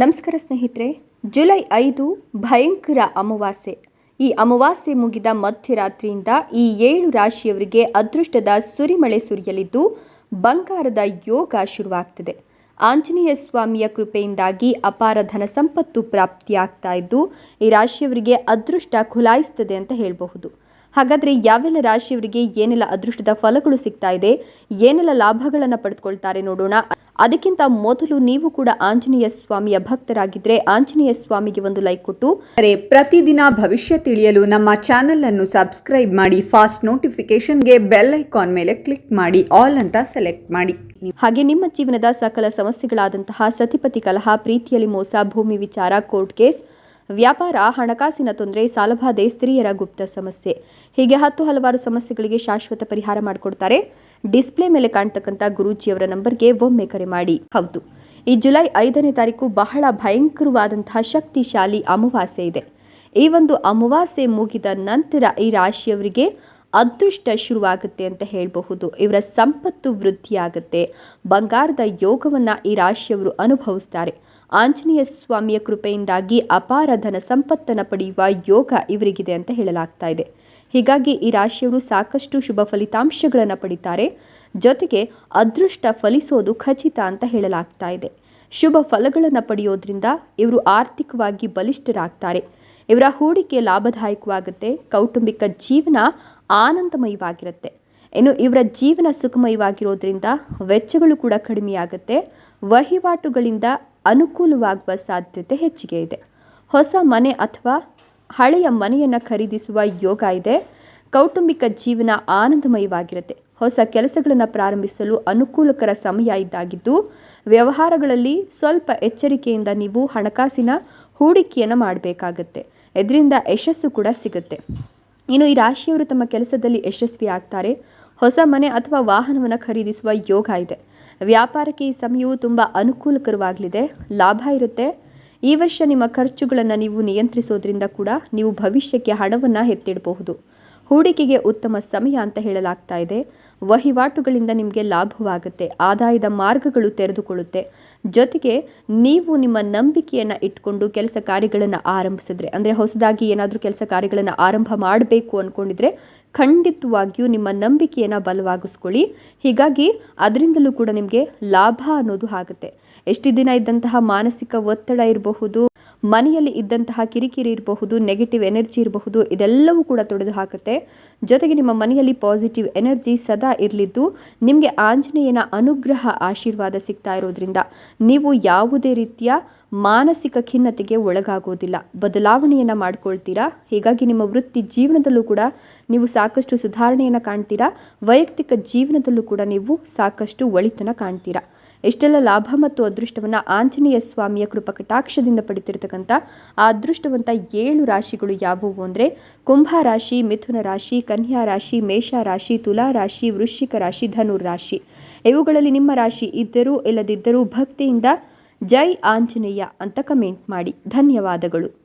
ನಮಸ್ಕಾರ ಸ್ನೇಹಿತರೆ, ಜುಲೈ ಐದು ಭಯಂಕರ ಅಮಾವಾಸ್ಯೆ. ಈ ಅಮಾವಾಸ್ಯೆ ಮುಗಿದ ಮಧ್ಯರಾತ್ರಿಯಿಂದ ಈ ಏಳು ರಾಶಿಯವರಿಗೆ ಅದೃಷ್ಟದ ಸುರಿಮಳೆ ಸುರಿಯಲಿದ್ದು, ಬಂಗಾರದ ಯೋಗ ಶುರುವಾಗ್ತದೆ. ಆಂಜನೇಯ ಸ್ವಾಮಿಯ ಕೃಪೆಯಿಂದಾಗಿ ಅಪಾರ ಧನ ಸಂಪತ್ತು ಪ್ರಾಪ್ತಿಯಾಗ್ತಾ ಇದ್ದು, ಈ ರಾಶಿಯವರಿಗೆ ಅದೃಷ್ಟ ಖುಲಾಯಿಸ್ತದೆ ಅಂತ ಹೇಳಬಹುದು. ಹಾಗಾದರೆ ಯಾವೆಲ್ಲ ರಾಶಿಯವರಿಗೆ ಏನೆಲ್ಲ ಅದೃಷ್ಟದ ಫಲಗಳು ಸಿಗ್ತಾ ಇದೆ, ಏನೆಲ್ಲ ಲಾಭಗಳನ್ನು ಪಡೆದುಕೊಳ್ತಾರೆ ನೋಡೋಣ. ಅದಕ್ಕಿಂತ ಮೊದಲು ನೀವು ಕೂಡ ಆಂಜನೇಯ ಸ್ವಾಮಿಯ ಭಕ್ತರಾಗಿದ್ರೆ ಆಂಜನೇಯ ಸ್ವಾಮಿಗೆ ಒಂದು ಲೈಕ್ ಕೊಟ್ಟು. ಪ್ರತಿದಿನ ಭವಿಷ್ಯ ತಿಳಿಯಲು ನಮ್ಮ ಚಾನೆಲ್ ಅನ್ನು ಸಬ್ಸ್ಕ್ರೈಬ್ ಮಾಡಿ ಫಾಸ್ಟ್ ನೋಟಿಫಿಕೇಶನ್ಗೆ ಬೆಲ್ ಐಕಾನ್ ಮೇಲೆ ಕ್ಲಿಕ್ ಮಾಡಿ ಆಲ್ ಅಂತ ಸೆಲೆಕ್ಟ್ ಮಾಡಿ. ಹಾಗೆ ನಿಮ್ಮ ಜೀವನದ ಸಕಲ ಸಮಸ್ಯೆಗಳಾದಂತಹ ಸತಿಪತಿ ಕಲಹ ಪ್ರೀತಿಯಲ್ಲಿ ಮೋಸ ಭೂಮಿ ವಿಚಾರ ಕೋರ್ಟ್ ಕೇಸ್ ವ್ಯಾಪಾರ, ಹಣಕಾಸಿನ ತೊಂದರೆ, ಸಾಲಬಾಧೆ, ಸ್ತ್ರೀಯರ ಗುಪ್ತ ಸಮಸ್ಯೆ. ಹೀಗೆ ಹತ್ತು ಹಲವಾರು ಸಮಸ್ಯೆಗಳಿಗೆ ಶಾಶ್ವತ ಪರಿಹಾರ ಮಾಡಿಕೊಡ್ತಾರೆ. ಡಿಸ್ಪ್ಲೇ ಮೇಲೆ ಕಾಣ್ತಕ್ಕಂಥ ಗುರೂಜಿಯವರ ನಂಬರ್ಗೆ ಒಮ್ಮೆ ಕರೆ ಮಾಡಿ. ಹೌದು, ಈ ಜುಲೈ ಐದನೇ ತಾರೀಕು ಬಹಳ ಭಯಂಕರವಾದಂತಹ ಶಕ್ತಿಶಾಲಿ ಅಮಾವಾಸ್ಯೆ ಇದೆ. ಈ ಒಂದು ಅಮಾವಾಸ್ಯೆ ಮುಗಿದ ನಂತರ ಈ ರಾಶಿಯವರಿಗೆ ಅದೃಷ್ಟ ಶುರುವಾಗುತ್ತೆ ಅಂತ ಹೇಳಬಹುದು. ಇವರ ಸಂಪತ್ತು ವೃದ್ಧಿಯಾಗುತ್ತೆ. ಬಂಗಾರದ ಯೋಗವನ್ನು ಈ ರಾಶಿಯವರು ಅನುಭವಿಸ್ತಾರೆ. ಆಂಜನೇಯ ಸ್ವಾಮಿಯ ಕೃಪೆಯಿಂದಾಗಿ ಅಪಾರ ಧನ ಸಂಪತ್ತನ್ನು ಪಡೆಯುವ ಯೋಗ ಇವರಿಗಿದೆ ಅಂತ ಹೇಳಲಾಗ್ತಾ ಇದೆ. ಹೀಗಾಗಿ ಈ ರಾಶಿಯವರು ಸಾಕಷ್ಟು ಶುಭ ಫಲಿತಾಂಶಗಳನ್ನು ಪಡಿತಾರೆ. ಜೊತೆಗೆ ಅದೃಷ್ಟ ಫಲಿಸೋದು ಖಚಿತ ಅಂತ ಹೇಳಲಾಗ್ತಾ ಇದೆ. ಶುಭ ಫಲಗಳನ್ನು ಪಡೆಯೋದ್ರಿಂದ ಇವರು ಆರ್ಥಿಕವಾಗಿ ಬಲಿಷ್ಠರಾಗ್ತಾರೆ. ಇವರ ಹೂಡಿಕೆ ಲಾಭದಾಯಕವಾಗುತ್ತೆ, ಕೌಟುಂಬಿಕ ಜೀವನ ಆನಂದಮಯವಾಗಿರುತ್ತೆ. ಇನ್ನು ಇವರ ಜೀವನ ಸುಖಮಯವಾಗಿರೋದ್ರಿಂದ ವೆಚ್ಚಗಳು ಕೂಡ ಕಡಿಮೆಯಾಗುತ್ತೆ, ವಹಿವಾಟುಗಳಿಂದ ಅನುಕೂಲವಾಗುವ ಸಾಧ್ಯತೆ ಹೆಚ್ಚಿಗೆ ಇದೆ. ಹೊಸ ಮನೆ ಅಥವಾ ಹಳೆಯ ಮನೆಯನ್ನು ಖರೀದಿಸುವ ಯೋಗ ಇದೆ, ಕೌಟುಂಬಿಕ ಜೀವನ ಆನಂದಮಯವಾಗಿರುತ್ತೆ. ಹೊಸ ಕೆಲಸಗಳನ್ನು ಪ್ರಾರಂಭಿಸಲು ಅನುಕೂಲಕರ ಸಮಯ ಇದ್ದಾಗಿದ್ದು, ವ್ಯವಹಾರಗಳಲ್ಲಿ ಸ್ವಲ್ಪ ಎಚ್ಚರಿಕೆಯಿಂದ ನೀವು ಹಣಕಾಸಿನ ಹೂಡಿಕೆಯನ್ನು ಮಾಡಬೇಕಾಗತ್ತೆ. ಇದರಿಂದ ಯಶಸ್ಸು ಕೂಡ ಸಿಗುತ್ತೆ. ಇನ್ನು ಈ ರಾಶಿಯವರು ತಮ್ಮ ಕೆಲಸದಲ್ಲಿ ಯಶಸ್ವಿ ಆಗ್ತಾರೆ. ಹೊಸ ಮನೆ ಅಥವಾ ವಾಹನವನ್ನು ಖರೀದಿಸುವ ಯೋಗ ಇದೆ. ವ್ಯಾಪಾರಕ್ಕೆ ಈ ಸಮಯವು ತುಂಬ ಅನುಕೂಲಕರವಾಗಲಿದೆ. ಲಾಭ ಇರುತ್ತೆ. ಈ ವರ್ಷ ನಿಮ್ಮ ಖರ್ಚುಗಳನ್ನು ನೀವು ನಿಯಂತ್ರಿಸೋದ್ರಿಂದ ಕೂಡ ನೀವು ಭವಿಷ್ಯಕ್ಕೆ ಹಣವನ್ನು ಎತ್ತಿಡಬಹುದು. ಹೂಡಿಕೆಗೆ ಉತ್ತಮ ಸಮಯ ಅಂತ ಹೇಳಲಾಗ್ತಾ ಇದೆ. ವಹಿವಾಟುಗಳಿಂದ ನಿಮಗೆ ಲಾಭವಾಗುತ್ತೆ, ಆದಾಯದ ಮಾರ್ಗಗಳು ತೆರೆದುಕೊಳ್ಳುತ್ತೆ. ಜೊತೆಗೆ ನೀವು ನಿಮ್ಮ ನಂಬಿಕೆಯನ್ನು ಇಟ್ಕೊಂಡು ಕೆಲಸ ಕಾರ್ಯಗಳನ್ನು ಆರಂಭಿಸಿದ್ರೆ, ಅಂದರೆ ಹೊಸದಾಗಿ ಏನಾದರೂ ಕೆಲಸ ಕಾರ್ಯಗಳನ್ನು ಆರಂಭ ಮಾಡಬೇಕು ಅಂದ್ಕೊಂಡಿದ್ರೆ ಖಂಡಿತವಾಗಿಯೂ ನಿಮ್ಮ ನಂಬಿಕೆಯನ್ನು ಬಲವಾಗಿಸ್ಕೊಳ್ಳಿ. ಹೀಗಾಗಿ ಅದರಿಂದಲೂ ಕೂಡ ನಿಮಗೆ ಲಾಭ ಅನ್ನೋದು ಆಗುತ್ತೆ. ಎಷ್ಟು ದಿನ ಇದ್ದಂತಹ ಮಾನಸಿಕ ಒತ್ತಡ ಇರಬಹುದು, ಮನೆಯಲ್ಲಿ ಇದ್ದಂತಹ ಕಿರಿಕಿರಿ ಇರಬಹುದು ನೆಗೆಟಿವ್ ಎನರ್ಜಿ ಇರಬಹುದು, ಇದೆಲ್ಲವೂ ಕೂಡ ತೊಡೆದು ಹಾಕುತ್ತೆ ಜೊತೆಗೆ ನಿಮ್ಮ ಮನೆಯಲ್ಲಿ ಪಾಸಿಟಿವ್ ಎನರ್ಜಿ ಸದಾ ಇರಲಿದ್ದು ನಿಮಗೆ ಆಂಜನೇಯನ ಅನುಗ್ರಹ ಆಶೀರ್ವಾದ ಸಿಗ್ತಾ ಇರೋದ್ರಿಂದ ನೀವು ಯಾವುದೇ ರೀತಿಯ ಮಾನಸಿಕ ಖಿನ್ನತೆಗೆ ಒಳಗಾಗೋದಿಲ್ಲ. ಬದಲಾವಣೆಯನ್ನು ಮಾಡ್ಕೊಳ್ತೀರಾ? ಹೀಗಾಗಿ ನಿಮ್ಮ ವೃತ್ತಿ ಜೀವನದಲ್ಲೂ ಕೂಡ ನೀವು ಸಾಕಷ್ಟು ಸುಧಾರಣೆಯನ್ನು ಕಾಣ್ತೀರಾ? ವೈಯಕ್ತಿಕ ಜೀವನದಲ್ಲೂ ಕೂಡ ನೀವು ಸಾಕಷ್ಟು ಒಳಿತನ ಕಾಣ್ತೀರಾ? ಎಷ್ಟೆಲ್ಲ ಲಾಭ ಮತ್ತು ಅದೃಷ್ಟವನ್ನು ಆಂಜನೇಯ ಸ್ವಾಮಿಯ ಕೃಪಕಟಾಕ್ಷದಿಂದ ಪಡಿತಿರ್ತಕ್ಕಂಥ ಆ ಅದೃಷ್ಟವಂತ ಏಳು ರಾಶಿಗಳು ಯಾವುವು ಅಂದರೆ ಕುಂಭ ರಾಶಿ, ಮಿಥುನ ರಾಶಿ, ಕನ್ಯಾ ರಾಶಿ, ಮೇಷ ರಾಶಿ, ತುಲಾ ರಾಶಿ, ವೃಶ್ಚಿಕ ರಾಶಿ, ಧನುರ್ ರಾಶಿ. ಇವುಗಳಲ್ಲಿ ನಿಮ್ಮ ರಾಶಿ ಇದ್ದರೂ ಇಲ್ಲದಿದ್ದರೂ ಭಕ್ತಿಯಿಂದ ಜೈ ಆಂಜನೇಯ ಅಂತ ಕಮೆಂಟ್ ಮಾಡಿ. ಧನ್ಯವಾದಗಳು.